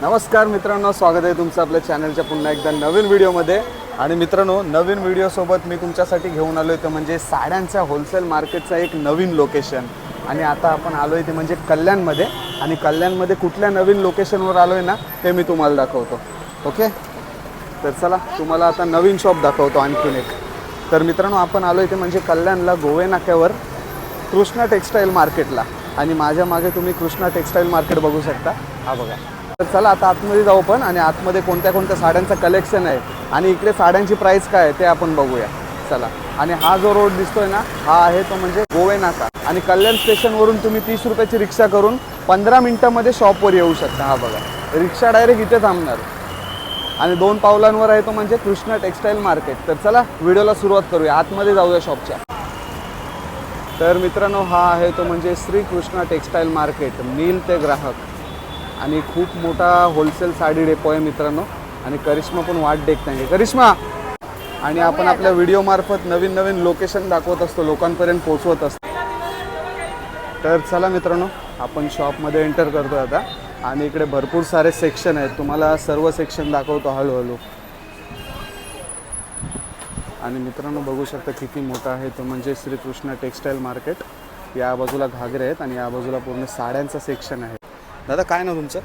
नमस्कार मित्रांनो स्वागत आहे तुमचं आपल्या चॅनलच्या पुन्हा एकदा नवीन व्हिडिओमध्ये. आणि मित्रांनो नवीन व्हिडिओसोबत मी तुमच्यासाठी घेऊन आलो आहे म्हणजे साड्यांच्या होलसेल मार्केटचं एक नवीन लोकेशन आणि आता आपण आलो आहे ते म्हणजे कल्याणमध्ये. आणि कल्याणमध्ये कुठल्या नवीन लोकेशनवर आलो आहे ना ते मी तुम्हाला दाखवतो. ओके तर चला तुम्हाला आता नवीन शॉप दाखवतो आणखीन एक. तर मित्रांनो आपण आलो इथे म्हणजे कल्याणला गोवे नाक्यावर कृष्णा टेक्स्टाईल मार्केटला आणि माझ्या मागे तुम्ही कृष्णा टेक्स्टाईल मार्केट बघू शकता. हा बघा. तर चला आता आतमध्ये जाऊ पण आणि आतमध्ये कोणत्या कोणत्या साड्यांचं कलेक्शन आहे आणि इकडे साड्यांची प्राईस काय आहे ते आपण बघूया. चला आणि हा जो रोड दिसतोय ना हा आहे तो म्हणजे गोवे नाका आणि कल्याण स्टेशनवरून तुम्ही तीस रुपयाची रिक्षा करून पंधरा मिनिटामध्ये शॉपवर येऊ शकता. हा बघा रिक्षा डायरेक्ट इथे थांबणार. आणि दोन पावलांवर आहे तो म्हणजे कृष्णा टेक्स्टाईल मार्केट तर चला व्हिडिओला सुरुवात करूया. आतमध्ये जाऊया शॉपच्या तर मित्रांनो हा आहे तो म्हणजे Shri Krishna textile market mill ते ग्राहक. आणि खूप मोठा होलसेल साडी डेपो आहे मित्रांनो. आणि करिश्मा पण वाट देखत नाही करिश्मा! आणि आपण आपल्या व्हिडिओमार्फत नवीन नवीन लोकेशन दाखवत असतो. लोकांपर्यंत पोहोचवत असतो. तर चला मित्रांनो आपण शॉपमध्ये एंटर करतो आता. आणि इकडे भरपूर सारे सेक्शन आहेत. तुम्हाला सर्व सेक्शन दाखवतो हळूहळू. आणि मित्रांनो बघू शकता किती मोठा आहे तो म्हणजे श्रीकृष्ण टेक्स्टाईल मार्केट या बाजूला घागरे आहेत आणि या बाजूला पूर्ण साड्यांचं सेक्शन आहे. दादा काय ना तुमचं?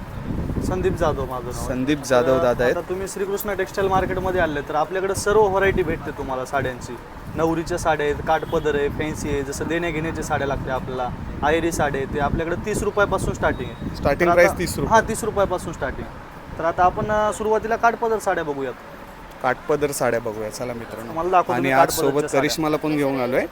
संदीप जाधव माझं नाव आहे. संदीप जाधव दादा आहेत. आता तुम्ही श्रीकृष्ण टेक्स्टाईल मार्केटमध्ये आले तर आपल्याकडे सर्व व्हरायटी भेटते तुम्हाला साड्यांची. नवरीच्या साड्या आहेत काठपदर आहे फॅन्सी आहे जसं देण्या घेण्याच्या साड्या लागते आपल्याला. आयरी साड्या आहेत ते आपल्याकडे तीस रुपयापासून स्टार्टिंग आहे. स्टार्टिंग तर आता- तीस रुपये. हा तीस रुपयापासून स्टार्टिंग तर आता आपण अं, सुरुवातीला काठपदर साड्या बघूयात. काठपदर साड्या बघूया. चला मित्रांनो. तुम्हाला दाखवतो आणि आज काठपदरच्या सोबत साड्या. करिश्माला पण घेऊन आलोय.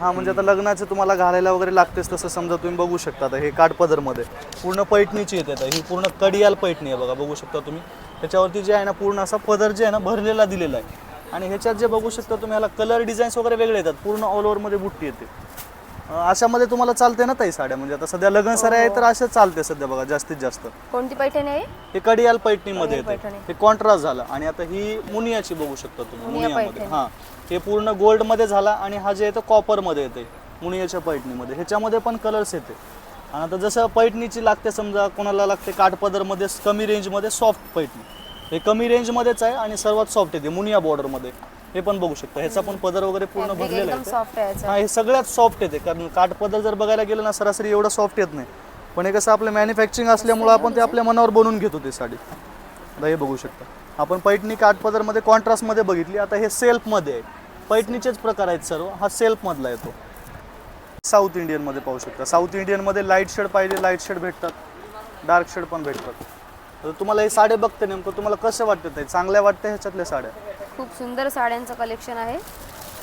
हा म्हणजे आता लग्नाचं तुम्हाला घालायला वगैरे लागतेच तसं समजा तुम्ही बघू शकता आता हे काठपदरमध्ये पूर्ण पैठणीची येते आता. ही पूर्ण कडियाल पैठणी आहे बघा बघू शकता तुम्ही. त्याच्यावरती जे आहे ना पूर्ण असा पदर जे आहे ना भरलेला दिलेला आहे. आणि ह्याच्यात जे बघू शकता तुम्ही ह्याला कलर डिझाईन्स वगैरे वेगळे येतात. पूर्ण ऑल ओव्हरमध्ये बुट्टी येते. अशामध्ये तुम्हाला चालते ना ताई साड्या? म्हणजे आता सध्या लग्न साड्या आहे तर अशा चालते सध्या बघा जास्तीत जास्त. कोणती पैठणी आहे? हे कडियाल पैठणीमध्ये येते. पैठणी. हे कॉन्ट्रास्ट झाला. आणि आता ही मुनियाची बघू शकता तुम्ही मुनिया मुनियामध्ये. पैठणी. हा. हे पूर्ण गोल्डमध्ये झाला आणि हा जे येतो कॉपरमध्ये येते मुनियाच्या पैठणीमध्ये. ह्याच्यामध्ये पण कलर्स येते. आणि आता जसं पैठणीची लागते समजा कोणाला लागते काठपदरमध्ये कमी रेंजमध्ये सॉफ्ट पैठणी. हे कमी रेंजमध्येच आहे आणि सर्वात सॉफ्ट येते मुनिया बॉर्डरमध्ये हे पण बघू शकता. ह्याचा पण पदर वगैरे पूर्ण भरलेला आहे. हा हे सगळ्यात सॉफ्ट येते. कारण काठपदर जर बघायला गेलं ना सरासरी एवढं सॉफ्ट येत नाही. पण हे कसं आपलं मॅन्युफॅक्चरिंग असल्यामुळं आपण ते आपल्या मनावर बनवून घेतो ते साडी. आता हे बघू शकता. आपण पैठणी काठपदरमध्ये कॉन्ट्रास्टमध्ये बघितली. आता हे सेल्फमध्ये आहे. पैठणीचेच प्रकार आहेत सर्व. हा सेल्फमधला येतो. साऊथ इंडियनमध्ये पाहू शकता. साऊथ इंडियनमध्ये लाइट शेड पाहिजे लाइट शेड भेटतात. डार्क शेड पण भेटतात. तर तुम्हाला हे साडे बघते नेमकं तुम्हाला कसं वाटतं ते? चांगल्या वाटतं ह्याच्यातल्या साड्या? खूप सुंदर साड्यांचं कलेक्शन आहे.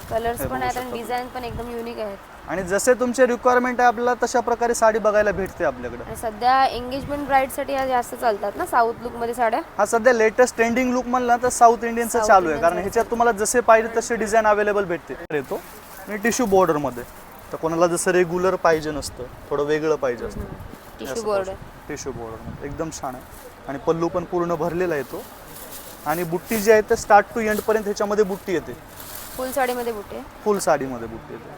कलर्स पण आहेत आणि डिझाईन पण एकदम युनिक आहेत. आणि जसे तुमचे रिक्वायरमेंट आहे आपल्याला तशा प्रकारे साडी बघायला भेटते आपल्याकडे. आणि सध्या एंगेजमेंट ब्राईडसाठी ह्या जास्त चालतात ना साऊथ लुकमध्ये साड्या? हा सध्या लेटेस्ट ट्रेंडिंग लुक म्हणला तर साऊथ इंडियनचं चालू आहे. कारण ह्याच्यात तुम्हाला जसे पाहिजे तसे डिझाईन अवेलेबल भेटते. येतो. आणि टिश्यू बॉर्डरमध्ये तर कोणाला जसं रेग्युलर पाहिजे नसतं थोडं वेगळं पाहिजे असतं. टिश्यू बोर्ड टिश्यू बॉर्डर एकदम छान आहे. आणि पल्लू पण पूर्ण भरलेला येतो आणि बुट्टी जी आहे ते स्टार्ट टू एंडपर्यंत ह्याच्यामध्ये बुट्टी येते. फुल साडीमध्ये बुटे फुल साडीमध्ये बुट्टी येते.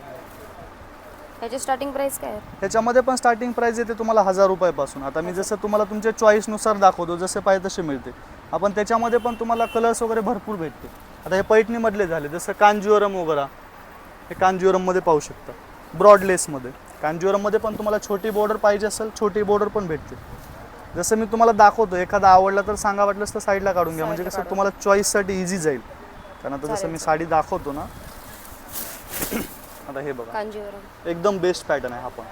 ह्याची स्टार्टिंग प्राइस काय आहे? ह्याच्यामध्ये पण स्टार्टिंग प्राइस येते तुम्हाला हजार रुपयापासून. आता मी जसं तुम्हाला तुमच्या चॉईसनुसार दाखवतो जसे पाहिजे तसे मिळते. आपण त्याच्यामध्ये पण तुम्हाला कलर्स वगैरे भरपूर भेटते. आता हे पैठणीमधले झाले जसं कांजीवरम वगैरे हे कांजीवरममध्ये पाहू शकता. ब्रॉडलेसमध्ये कांजीवरममध्ये पण तुम्हाला छोटी बॉर्डर पाहिजे असेल छोटी बॉर्डर पण भेटते. जसं मी तुम्हाला दाखवतो एखादा आवडला तर सांगा वाटलंस तर साईडला काढून घ्या. म्हणजे कसं तुम्हाला चॉईससाठी इझी जाईल. कारण आता जसं मी साडी दाखवतो ना आता हे बघा. कांजीवरम. एकदम बेस्ट पॅटर्न आहे हा पण.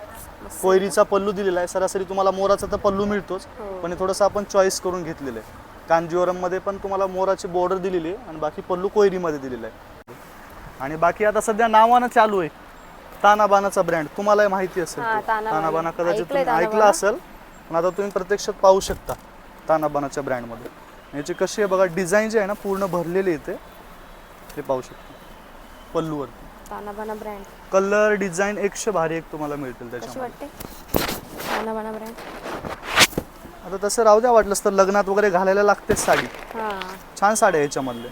कोयरीचा पल्लू दिलेला आहे. सरासरी तुम्हाला मोराचा तर पल्लू मिळतोच हो. पण हे थोडंसं आपण चॉईस करून घेतलेलं आहे. कांजीवरममध्ये पण तुम्हाला मोराची बॉर्डर दिलेली आहे आणि बाकी पल्लू कोयरीमध्ये दिलेला आहे. आणि बाकी आता सध्या नावानं चालू आहे. तानाबानाचा ब्रँड तुम्हाला माहिती असेल हा, तो. तानाबाना. तानाबाना कदाचित ऐकलंय तुम्ही ऐकलं तानाबाना. असेल. पण आता तुम्ही प्रत्यक्षात पाहू शकता तानाबानाच्या ब्रँडमध्ये. याची कशी आहे बघा डिझाईन जी आहे ना पूर्ण भरलेली येते ते पाहू शकता. पल्लूवरती. तानाबाना ब्रँड. कलर डिझाईन एकशे भारी एक तुम्हाला मिळतील कशी त्याच्यामध्ये. वाटते? तानाबाना ब्रँड. आता तसं राहू द्या वाटलंस तर लग्नात वगैरे घालायला लागतेच साडी. हा. छान साड्या आहे याच्यामधले.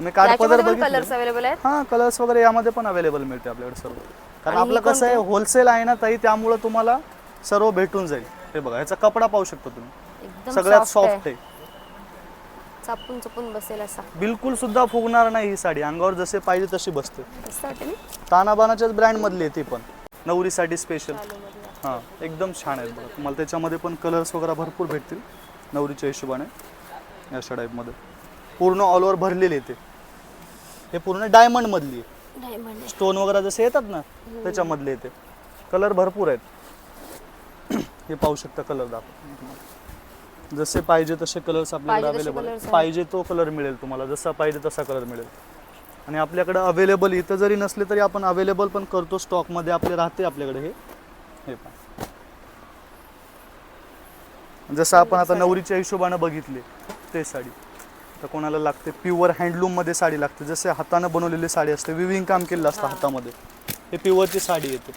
मी काठपदर याच्यामध्ये पण कलर्स बघितले अवेलेबल आहेत? हा कलर्स वगैरे यामध्ये पण अवेलेबल मिळते आपल्याकडे सर्व. कारण आणि आपलं कसं आहे होलसेल आहे ना ताई त्यामुळं तुम्हाला सर्व भेटून जाईल. हे बघा. ह्याचा कपडा पाहू शकता तुम्ही. सगळ्यात सॉफ्ट आहे. आहे. चापून चपून बसेल असा. बिलकुल सुद्धा फुगणार नाही ही साडी. अंगावर जसे पाहिजे तशी बसते. तानाबानाच्याच ब्रँड मधली आहे ती पण. नवरीसाठी स्पेशल. हां एकदम छान आहेत बघा. तुम्हाला त्याच्यामध्ये पण कलर्स वगैरे भरपूर भेटतील. नवरीच्या हिशोबाने अशा टाईपमध्ये पूर्ण ऑल ओव्हर भरलेले येते हे पूर्ण डायमंड मधली आहे. आहे. स्टोन वगैरे जसे येतात ना त्याच्यामधले येते कलर भरपूर आहेत. हे पाहू शकता कलर दाखव. जसे पाहिजे तसे कलर्स आपल्याकडे पाहिजे तसे अवेलेबल colours आहेत. पाहिजे तो कलर मिळेल तुम्हाला. जसा पाहिजे तसा कलर मिळेल. आणि आपल्याकडे अवेलेबल इथं जरी नसले तरी आपण अवेलेबल पण करतो स्टॉकमध्ये आपले राहते आपल्याकडे हे. हे पहा. जसं आपण आता नवरीच्या हिशोबानं बघितले ते साडी. तर कोणाला लागते? प्युअर हँडलूममध्ये साडी लागते. जसे हातानं बनवलेली साडी असते. विविंग काम केलेलं असतं हातामध्ये. हे प्युअरची साडी येते.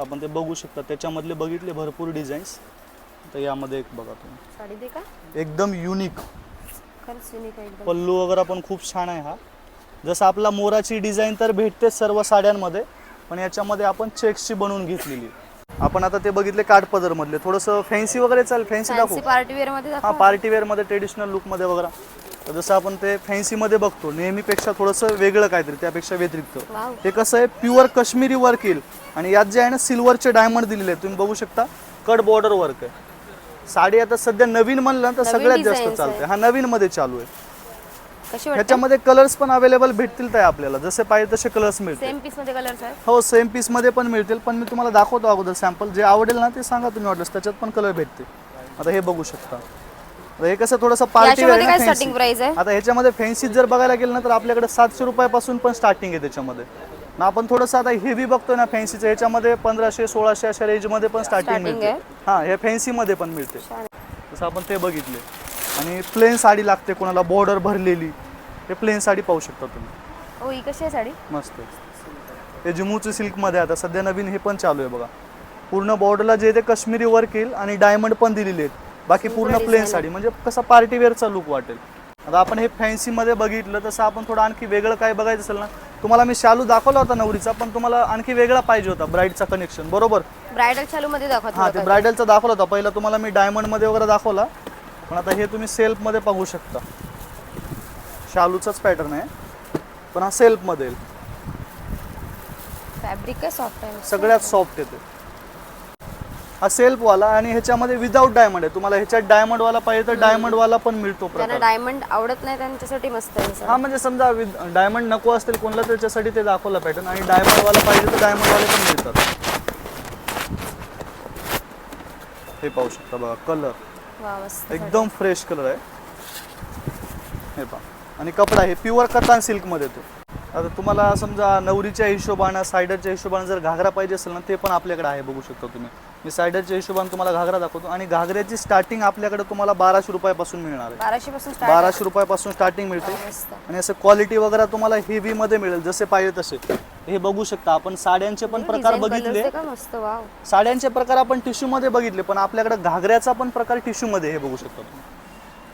आपण ते बघू शकता. त्याच्यामधले बघितले भरपूर डिझाईन्स तर यामध्ये एक बघा तुम्ही. साडी दे का? एकदम युनिक खरंच युनिक आहे एकदम. पल्लू वगैरे पण खूप छान आहे हा. जसं आपला मोराची डिझाईन तर भेटतेच सर्व साड्यांमध्ये पण याच्यामध्ये आपण चेक्सची बनवून घेतलेली. आपण आता ते बघितले काठपदर मधले थोडंसं फॅन्सी वगैरे चालेल. फॅन्सी दाखवू. फॅन्सी पार्टी वेअरमध्ये हा दाखव. पार्टी वेअरमध्ये ट्रेडिशनल लुकमध्ये वगैरे. तर जसं आपण ते फॅन्सी मध्ये बघतो नेहमीपेक्षा थोडंसं वेगळं काहीतरी त्यापेक्षा व्यतिरिक्त. वाव. हे कसं आहे प्युअर काश्मीरी वर्क येईल. आणि यात जे आहे ना सिल्वरचे डायमंड दिलेले आहेत. तुम्ही बघू शकता कट बॉर्डर वर्क आहे. साडी आता सध्या नवीन म्हणलं ना तर नवीन सगळ्यात जास्त designs चालते. हा नवीन मध्ये चालू आहे. कशी वाटते? ह्याच्यामध्ये कलर्स पण अवेलेबल भेटतील ताई आपल्याला. जसे पाहिजे तसे कलर्स मिळतील. सेम पीसमध्ये आहेत? हो सेम पीसमध्ये पण मिळतील. पण मी तुम्हाला दाखवतो अगोदर सॅम्पल जे आवडेल ना ते सांगा तुम्ही वाटलं त्याच्यात पण कलर भेटते आता हे बघू शकता. हे कसं थोडंसं पार्टी याच्यामध्ये काय स्टार्टिंग प्राइस आहे? आता ह्याच्यामध्ये फॅन्सी जर बघायला गेलं ना तर आपल्याकडे सातशे रुपयापासून पण स्टार्टिंग आहे त्याच्यामध्ये. ना आपण थोडंसं आता हेवी बघतोय ना फॅन्सीचं ह्याच्यामध्ये पंधराशे सोळाशे अशा रेंजमध्ये पण स्टार्टिंग Starting मिळते. आहे. हां हे फॅन्सीमध्ये पण मिळते. छान जसं आपण ते बघितले. आणि प्लेन साडी लागते कोणाला बॉर्डर भरलेली हे प्लेन साडी पाहू शकता तुम्ही. हो ही कशी आहे साडी? मस्त. हे जम्मूचं सिल्कमध्ये आता सध्या नवीन हे पण चालू आहे बघा. पूर्ण बॉर्डरला जे ते काश्मीरी वर्क येईल आणि डायमंड पण दिलेले आहेत. बाकी पूर्ण प्लेन साडी. म्हणजे कसं पार्टी वेअरचा लुक वाटेल. आता आपण हे फॅन्सीमध्ये बघितलं तसं आपण थोडं आणखी वेगळं काय बघायचं असेल ना तुम्हाला मी शालू दाखवला होता नवरीचा पण तुम्हाला आणखी वेगळा पाहिजे होता ब्राईडचा कनेक्शन बरोबर? ब्रायडल चालू मध्ये हां ते ब्रायडलचा दाखवला होता. पहिला तुम्हाला मी डायमंडमध्ये वगैरे दाखवला. पण आता हे तुम्ही सेल्फमध्ये बघू शकता. शालूचाच पॅटर्न आहे. पण हा सेल्फमध्ये येईल फॅब्रिक सॉफ्ट आहे सगळ्यात सॉफ्ट येते हा सेल्फवाला आणि ह्याच्यामध्ये विदाऊट डायमंड आहे. तुम्हाला ह्याच्यात डायमंडवाला पाहिजे तर डायमंडवाला पण मिळतो ज्यांना प्रकार डायमंड आवडत नाही त्यांच्यासाठी मस्त आहे ही म्हणजे समजा डायमंड नको असतील कोणाला त्याच्यासाठी ते दाखवलं पॅटर्न आणि डायमंडवाला पाहिजे तर डायमंडवाले पण मिळतात. हे पाहू शकता बघा कलर वा मस्त साडी. एकदम फ्रेश कलर आहे. हे पहा. आणि कपडा हे प्युअर कतान सिल्कमध्ये येतो. आता तुम्हाला समजा नवरीच्या हिशोबानं सायडरच्या हिशोबानं जर घागरा पाहिजे असेल ना ते पण आपल्याकडे आहे बघू शकता तुम्ही. मी सायडरच्या हिशोबानं तुम्हाला घागरा दाखवतो. आणि घागऱ्याची स्टार्टिंग आपल्याकडे तुम्हाला बाराशे रुपयापासून मिळणार आहे. बाराशे पासून बाराशे रुपयापासून स्टार्टिंग मिळते. मस्त. आणि असं क्वालिटी वगैरे तुम्हाला हेवी मध्ये मिळेल जसे पाहिजे तसे. हे बघू शकता आपण साड्यांचे पण प्रकार Design colours बघितले आहे का? मस्त वाव साड्यांचे प्रकार आपण टिश्यू मध्ये बघितले पण आपल्याकडे घागऱ्याचा पण प्रकार टिश्यू मध्ये हे बघू शकता तुम्ही.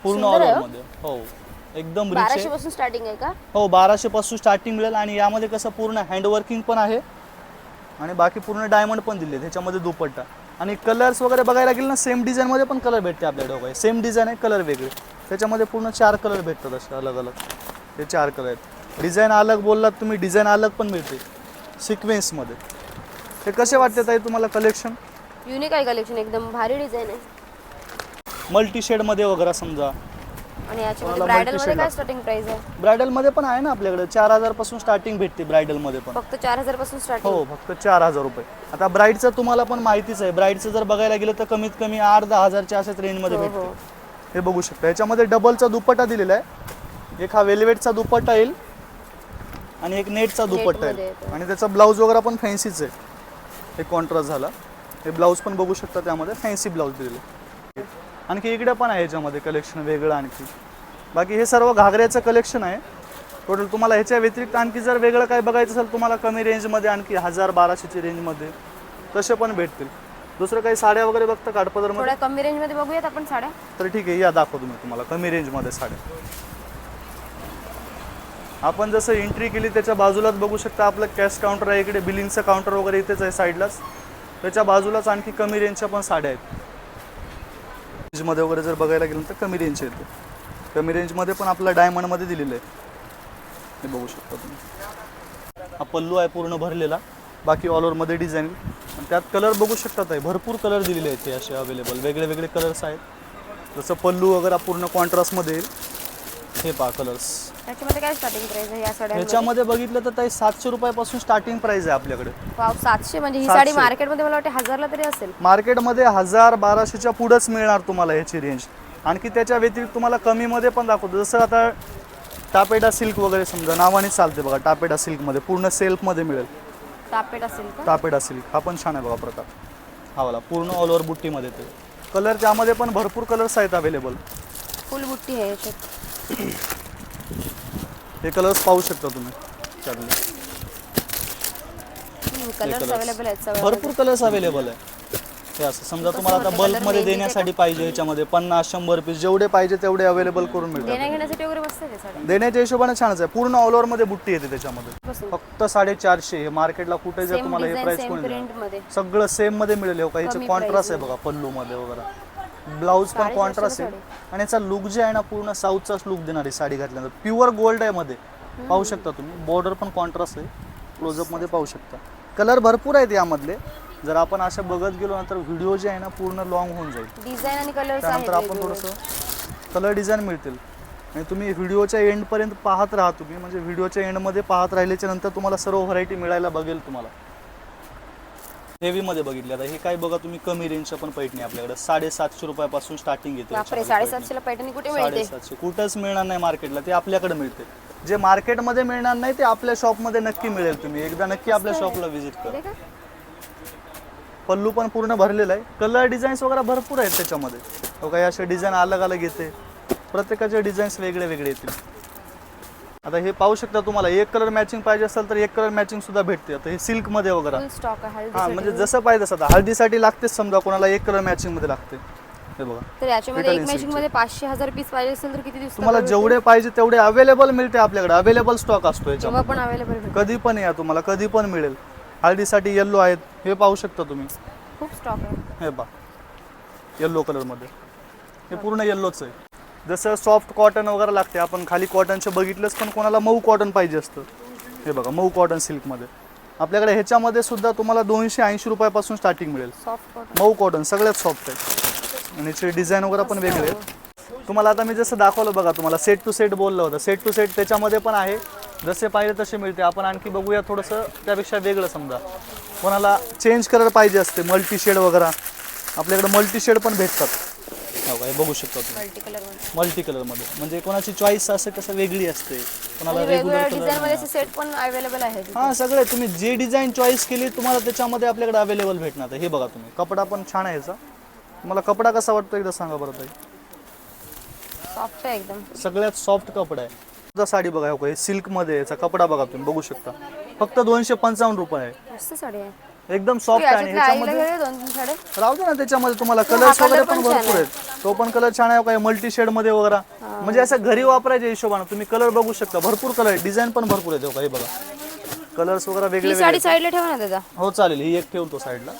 पूर्ण सुंदर ऑल आहे हो. मध्ये. हो. एकदम बाराशे आहे. पासून स्टार्टिंग आहे का? हो बाराशे पासून स्टार्टिंग मिळेल आणि यामध्ये कसं पूर्ण हँडवर्किंग पण आहे आणि बाकी पूर्ण डायमंड पण दिले त्याच्यामध्ये दुपट्टा. आणि कलर्स वगैरे बघायला गेलं ना सेम डिझाईन मध्ये पण कलर भेटते आपल्याकडे बघा सेम डिझाईन आहे कलर वेगळे. त्याच्यामध्ये पूर्ण चार कलर भेटतात असे अलग अलग हे चार कलर आहेत. डिझाईन अलग बोललात तुम्ही डिझाईन अलग पण मिळते. सिक्वेन्समध्ये ते कसे वाटते ताई तुम्हाला कलेक्शन युनिक आहे कलेक्शन एकदम भारी डिझाईन आहे. मल्टी शेडमध्ये वगैरे समजा. आणि याच्यामध्ये मला ब्रायडलमध्ये काय लागतं. स्टार्टिंग प्राइस आहे? ब्रायडलमध्ये पण आहे ना आपल्याकडे. चार हजारपासून स्टार्टिंग भेटते ब्रायडलमध्ये पण. फक्त चार हजारपासून स्टार्टिंग हो फक्त चार हजार रुपये. आता ब्राईडचं तुम्हाला पण माहितीच आहे. ब्राईडचं जर बघायला गेलं तर कमीत कमी आठ दहा हजारच्या अशाच रेंजमध्ये हो, भेटते. हो. हे बघू शकता. याच्यामध्ये डबलचा दुपट्टा दिलेला आहे. एक हा वेल्वेटचा दुपट्टा येईल आणि एक नेटचा दुपट्टा येईल. येतो. आणि त्याचा ब्लाऊज वगैरे पण फॅन्सीच आहे. हे कॉन्ट्रास्ट झाला. हे ब्लाऊज पण बघू शकता त्यामध्ये. फॅन्सी ब्लाऊज दिलेले आणखी इकडे पण आहे याच्यामध्ये कलेक्शन वेगळं आणखी. बाकी हे सर्व घागऱ्याचं कलेक्शन आहे. टोटल तुम्हाला ह्याच्या व्यतिरिक्त आणखी जर वेगळं काय बघायचं असेल तुम्हाला कमी रेंजमध्ये आणखी हजार बाराशेची रेंजमध्ये तसे पण भेटतील. दुसरं काही साड्या वगैरे बघता काठपदरमध्ये थोड्या कमी रेंजमध्ये बघूयात आपण साड्या. तर ठीक आहे या दाखवतो मी तुम्हाला कमी रेंजमध्ये साड्या. आपण जसं एंट्री केली त्याच्या बाजूलाच बघू शकता आपलं कॅश काउंटर आहे इकडे बिलिंगचं काउंटर वगैरे इथेच आहे साईडलाच त्याच्या बाजूलाच आणखी कमी रेंजच्या पण साड्या आहेत. रेंजमध्ये वगैरे जर बघायला गेलं तर कमी रेंज येते. कमी रेंजमध्ये पण आपला डायमंडमध्ये दिलेलं आहे. हे बघू शकता तुम्ही. हा पल्लू आहे पूर्ण भरलेला. बाकी ऑल ओव्हरमध्ये डिझाईन त्यात कलर बघू शकतात आहे भरपूर कलर दिलेले आहेत ते असे अवेलेबल वेगळे वेगळे कलर्स आहेत. जसं पल्लू वगैरे पूर्ण कॉन्ट्रास्टमध्ये येईल. हे पहा कलर्स त्याच्यामध्ये काय स्टार्टिंग प्राइस आहे या साड्यांमध्ये? ह्याच्यामध्ये बघितलं तर ताई सातशे रुपयापासून स्टार्टिंग प्राइस आहे आपल्याकडे. वाव सातशे? म्हणजे ही. साडी मार्केटमध्ये मला वाटते हजारला तरी असेल. मार्केटमध्ये हजार बाराशेच्या पुढंच मिळणार तुम्हाला याची रेंज आणखी त्याच्या व्यतिरिक्त तुम्हाला कमीमध्ये पण दाखवतो. जसं आता टापेटा सिल्क वगैरे समजा नावाने चालते बघा टापेटा सिल्कमध्ये पूर्ण सेल्फमध्ये मिळेल. टापेट असेल का? टापेटा सिल्क हा पण छान आहे बघा प्रकार. हा वाला पूर्ण ऑल ओव्हर बुट्टीमध्ये ते. कलर त्यामध्ये पण भरपूर कलर्स आहेत अवेलेबल फुल बुट्टी आहे याच्यात. हे कलर्स पाहू शकता तुम्ही कलर्स. अवेलेबल आहेत सगळे भरपूर कलर्स अवेलेबल आहे हे असं समजा तुम्हाला आता बल्कमध्ये देण्यासाठी पाहिजे याच्यामध्ये पन्नास शंभर पीस जेवढे पाहिजे तेवढे अवेलेबल करून मिळतात. देण्या घेण्यासाठी वगैरे मस्त आहे साड्या. देण्याच्या हिशोबाने छानच आहे. पूर्ण ऑल ओव्हरमध्ये बुट्टी येते त्याच्यामध्ये. बसून फक्त साडेचारशे हे मार्केटला कुठे जर सेम तुम्हाला हे डिझाईन प्राइस सेम कोणी देणार? प्रिंटमध्ये. सगळं सेममध्ये मिळेल. हो का कमी कॉन्ट्रास्ट आहे बघा पल्लू मध्ये वगैरे. ब्लाऊज पण कॉन्ट्रास्ट आहे. आणि याचा लुक जे आहे ना पूर्ण साऊथचाच लुक देणारी साडी घातल्यानंतर प्युअर गोल्ड आहे मध्ये. पाहू शकता तुम्ही. बॉर्डर पण कॉन्ट्रास्ट आहे. क्लोजअपमध्ये पाहू शकता. कलर भरपूर आहेत यामधले. जर आपण असं बघत गेलो ना तर व्हिडिओ जे आहे ना पूर्ण लॉंग होऊन जाईल. डिझाईन आणि कलर्स त्यानंतर आपण. थोडंसं कलर डिझाईन मिळतील. आणि तुम्ही व्हिडिओच्या एंडपर्यंत पाहत राहा तुम्ही. म्हणजे व्हिडिओच्या एंडमध्ये पाहत राहिल्याच्या नंतर तुम्हाला सर्व व्हरायटी मिळायला बघेल तुम्हाला. हेवीमध्ये बघितले. आता हे काय बघा तुम्ही कमी रेंजच्या पण पैठणी आपल्याकडे. साडेसातशे रुपयापासून स्टार्टिंग येते बापरे याच्यामध्ये साडेसातशेला पैठणी. कुठे. मिळते? साडेसातशे. कुठंच मिळणार नाही मार्केटला ते आपल्याकडे मिळते. जे मार्केटमध्ये मिळणार नाही ते आपल्या शॉपमध्ये नक्की मिळेल तुम्ही. एकदा नक्की आपल्या शॉपला व्हिजिट करा? पल्लू पण पूर्ण भरलेला आहे. कलर डिझाईन्स वगैरे भरपूर आहेत त्याच्यामध्ये. हो काही असे डिझाईन अलग अलग येते. प्रत्येकाचे डिझाईन्स वेगळे वेगळे येतील. आता हे पाहू शकता तुम्हाला एक कलर मॅचिंग पाहिजे असेल तर एक कलर मॅचिंग सुद्धा भेटते. आता हे सिल्कमध्ये वगैरे. फुल स्टॉक आहे हा म्हणजे. जसं पाहिजे तसं. हळदीसाठी लागतेच समजा कोणाला एक कलर मॅचिंगमध्ये लागते. हे बघा. तर याच्यामध्ये एक Italian मॅचिंगमध्ये पाचशे हजार पीस पाहिजे असेल तर किती दिवस तुम्हाला जेवढे पाहिजे तेवढे अवेलेबल मिळते आपल्याकडे. अवेलेबल स्टॉक असतो जेव्हा याच्यामध्ये पण अवेलेबल कधी पण या तुम्हाला कधी पण मिळेल. हळदीसाठी येल्लो आहेत. हे पाहू शकता तुम्ही. खूप स्टॉक आहे. हे पा येल्लो कलरमध्ये हे पूर्ण येल्लोच आहे. जसं सॉफ्ट कॉटन वगैरे लागते आपण खाली कॉटनचे बघितलंच पण कोणाला मऊ कॉटन पाहिजे असतं. हे बघा मऊ कॉटन सिल्कमध्ये आपल्याकडे ह्याच्यामध्ये सुद्धा तुम्हाला दोनशे ऐंशी रुपयापासून स्टार्टिंग मिळेल. मऊ कॉटन सगळ्यात सॉफ्ट आहे. आणि याचे डिझाईन वगैरे पण वेगळे आहेत. तुम्हाला आता मी जसं दाखवलं बघा तुम्हाला सेट टू सेट बोललं होतं. सेट टू सेट त्याच्यामध्ये पण आहे. जसे पाहिजे तसे मिळते. आपण आणखी बघूया थोडंसं त्यापेक्षा वेगळं समजा. कोणाला चेंज कलर पाहिजे असते मल्टी शेड वगैरे. आपल्याकडे मल्टी शेड पण भेटतात. हो का, हे बघू शकता तुम्ही. मल्टी कलरमध्ये. मल्टी कलरमध्ये म्हणजे कोणाची चॉईस असं कसं वेगळी असते? कोणाला आणि वेगवेगळ्या रेग्युलर डिझाईन मध्ये कलर सेट पण अवेलेबल आहे तिथे. हां सगळे. तुम्ही जे डिझाईन चॉईस केली तुम्हाला त्याच्यामध्ये आपल्याकडे अवेलेबल भेटणार. आहे. हे बघा तुम्ही. कपडा पण छान आहे याचा. तुम्हाला कपडा कसा वाटतो एकदा सांगा बरं ताई? सॉफ्ट आहे एकदम. सगळ्यात सॉफ्ट कपडा आहे. सुद्धा साडी बघा हो सिल्कमध्ये याचा कपडा बघा तुम्ही. बघू शकता. फक्त दोनशे पंचावन्न रुपये आहे. मस्त साडी आहे. एकदम सॉफ्ट आहे आणि ह्याच्यामध्ये राहू दे ना त्याच्यामध्ये तुम्हाला कलर्स वगैरे पण भरपूर आहे. आहेत. तो पण कलर छान आहे काय मल्टी शेडमध्ये वगैरे. म्हणजे असं घरी वापरायच्या हिशोबाने तुम्ही कलर बघू शकता. भरपूर कलर आहे. डिझाईन पण भरपूर आहे हे बघा कलर्स वगैरे वेगळे ही साडी साईडला ठेवा ना दादा हो चालेल. ही एक ठेवतो साईडला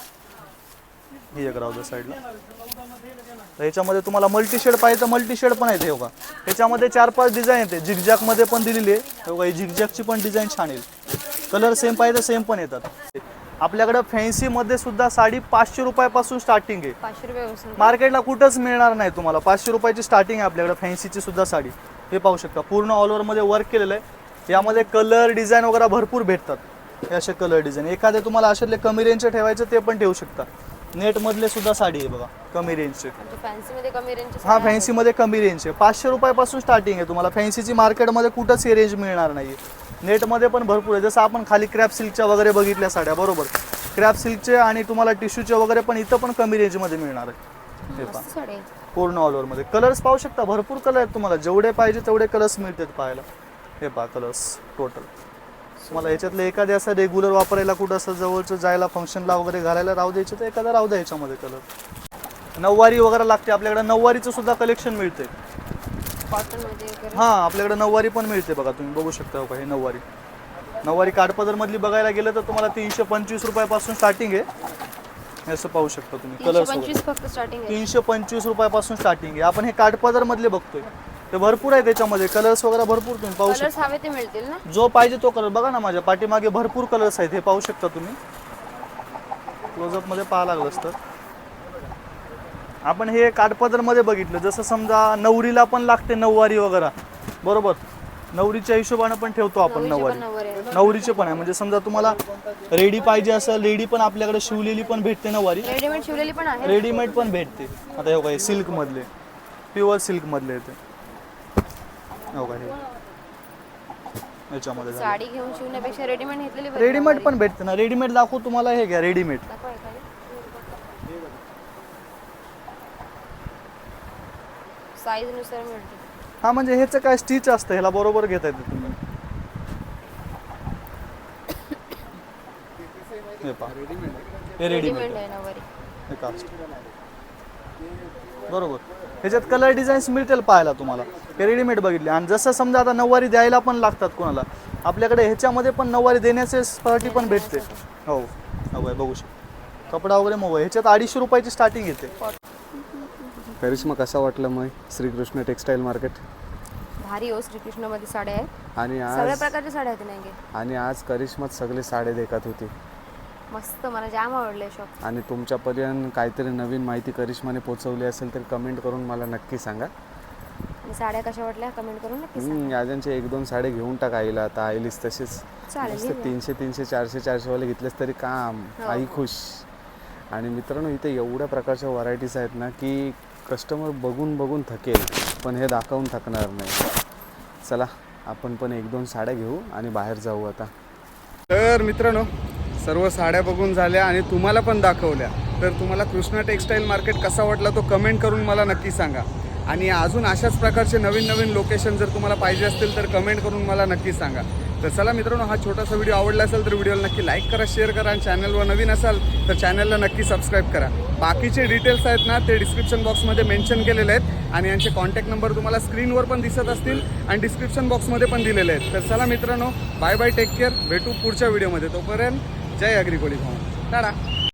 ही एक राहू दे साईडला ह्याच्यामध्ये तुम्हाला मल्टी शेड पाहिजे तर मल्टी शेड पण आहे हे बघा. ह्याच्यामध्ये चार पाच डिझाईन येते झिगझॅकमध्ये पण दिलेली आहे. हे बघा ही झिगझॅकची पण डिझाईन छान येईल कलर सेम पाहिजे तर सेम पण येतात. आपल्याकडे फॅन्सी मध्ये सुद्धा साडी पाचशे रुपयापासून स्टार्टिंग आहे. पाचशे रुपये मार्केटला कुठंच मिळणार नाही तुम्हाला. पाचशे रुपयाची स्टार्टिंग आहे आपल्याकडे फॅन्सीची सुद्धा साडी. हे पाहू शकता. पूर्ण ऑल ओव्हरमध्ये वर्क केलेलं आहे. यामध्ये कलर डिझाईन वगैरे भरपूर भेटतात. हे असे कलर डिझाईन एखादे तुम्हाला अशातले कमी रेंजचे ठेवायचे ते पण ठेवू शकता. नेटमधले सुद्धा साडी आहे बघा कमी रेंजचे मध्ये हा फॅन्सीमध्ये कमी रेंज आहे. पाचशे रुपयापासून स्टार्टिंग आहे तुम्हाला. फॅन्सीची मार्केटमध्ये कुठंच ही रेंज मिळणार नाही नेटमध्ये पण भरपूर आहे. जसं आपण खाली क्रॅप सिल्कच्या वगैरे बघितल्या साड्या बरोबर. क्रॅप सिल्कचे आणि तुम्हाला टिश्यूचे वगैरे पण इथं पण कमी रेंजमध्ये मिळणार आहे. हे पहा. पूर्ण ऑल ओव्हरमध्ये कलर्स पाहू शकता भरपूर कलर आहेत तुम्हाला. जेवढे पाहिजे तेवढे कलर्स मिळतात पाहायला. हे पहा कलर्स टोटल तुम्हाला याच्यातलं एखाद्या असं रेग्युलर वापरायला कुठं असं जवळचं जायला फंक्शनला वगैरे घालायला राहू द्यायचे तर एखादा राहू द्या याच्यामध्ये कलर नऊवारी वगैरे लागते आपल्याकडे नऊवारीचं सुद्धा कलेक्शन मिळते कॉटनमध्ये वगैरे? हां आपल्याकडे नऊवारी पण मिळते बघा तुम्ही बघू शकता का हे नऊवारी. नऊवारी काठपदरमधली बघायला गेलं तर तुम्हाला तीनशे पंचवीस रुपयापासून स्टार्टिंग आहे. हे असं पाहू शकता तुम्ही तीनशे फक्त स्टार्टिंग आहे. तीनशे पंचवीस रुपयापासून स्टार्टिंग आहे. आपण हे काठपदर मधले बघतोय. ते भरपूर आहे त्याच्यामध्ये कलर्स वगैरे भरपूर तुम्ही पाहू शकता. कलर्स हवे ते मिळतील ना? जो पाहिजे तो कलर बघा ना माझ्या पाठीमागे भरपूर कलर्स आहेत हे पाहू शकता तुम्ही. क्लोजअपमध्ये पाहा लागलं तर आपण हे काठपदरमध्ये बघितलं. जसं समजा नवरीला पण लागते नऊवारी वगैरे. बरोबर? नवरीच्या हिशोबाने पण ठेवतो आपण नऊवारी. नवरीचे पण आहे. म्हणजे समजा तुम्हाला रेडी पाहिजे असेल रेडी पण आपल्याकडे शिवलेली पण भेटते नऊवारी. रेडीमेड शिवलेली पण आहे. रेडीमेड पण भेटते. आता हे काही सिल्क मधले प्युअर सिल्क मधले येते हो का हे. याच्यामध्ये. साडी घेऊन शिवण्यापेक्षा रेडीमेड घेतलेली. रेडीमेड पण भेटते ना. रेडीमेड दाखवू तुम्हाला हे घ्या रेडीमेड दाखवा एखादी. साईजनुसार मिळते. हा म्हणजे ह्याचं काय स्टिच असतं ह्याला बरोबर घेता येते तुम्ही. हे पहा. हे रेडीमेड रेडीमेड आहे हे कास्ट बरोबर. ह्याच्यात कलर डिझाईन्स मिळतील पाहायला तुम्हाला. हे रेडीमेड बघितले. आणि जसं समजा आता नऊवारी द्यायला पण लागतात कोणाला आपल्याकडे ह्याच्यामध्ये पण नऊवारी देण्याचे साठी पण भेटते. हो. हो आहे, बघू शकतो. कपडा वगैरे मग ह्याच्यात अडीचशे रुपयाची स्टार्टिंग येते. करिश्मा कसा वाटलं मग श्रीकृष्ण टेक्सटाईल मार्केट भारी हो श्रीकृष्णमध्ये साड्या आहेत. आणि सगळ्या आज प्रकारच्या साड्या आहेत नाही आणि आज करिश्मात सगळे साडे देखत होती. मस्त मला जाम आवडले शॉप आणि तुमच्यापर्यंत काहीतरी नवीन माहिती करिश्माने पोचवली असेल तर कमेंट करून मला नक्की सांगा. आणि साड्या कशा वाटल्या? कमेंट करून नक्की सांगा. हम्म, याज्यांचे एक दोन साडे घेऊन टाक आईला आता. आईलीस तसेच चालेल मस्त घेऊया. हो. तीनशे तीनशे चारशे चारशेवाले घेतलेस तरी काम. आई खुश. आणि मित्रांनो इथे एवढ्या प्रकारच्या व्हरायटीज आहेत ना की कस्टमर बघून बघून थकेल पण हे दाखवून थकणार नाही. चला आपण पण एक दोन साड्या घेऊ आणि बाहेर जाऊ आता. तर मित्रांनो सर्व साड्या बघून झाल्या आणि तुम्हाला पण दाखवल्या. तर तुम्हाला कृष्णा टेक्सटाईल मार्केट कसा वाटला तो कमेंट करून मला नक्की सांगा. आणि अजून अशाच प्रकारचे नवीन नवीन लोकेशन जर तुम्हाला पाहिजे असतील तर कमेंट करून मला नक्की सांगा. तर चला मित्रांनो हा छोटासा व्हिडिओ आवडला असेल तर व्हिडिओला नक्की लाईक करा शेअर करा आणि चॅनलवर नवीन असाल तर चॅनलला नक्की सबस्क्राईब करा. बाकीचे डिटेल्स आहेत ना ते डिस्क्रिप्शन बॉक्समध्ये मेन्शन केलेले आहेत आणि यांचे कॉन्टॅक्ट नंबर तुम्हाला स्क्रीनवर पण दिसत असतील आणि डिस्क्रिप्शन बॉक्समध्ये पण दिलेले आहेत. तर चला मित्रांनो बाय बाय टेक केअर भेटू पुढच्या व्हिडिओमध्ये तोपर्यंत जय अग्रिकोली भाऊ टाटा.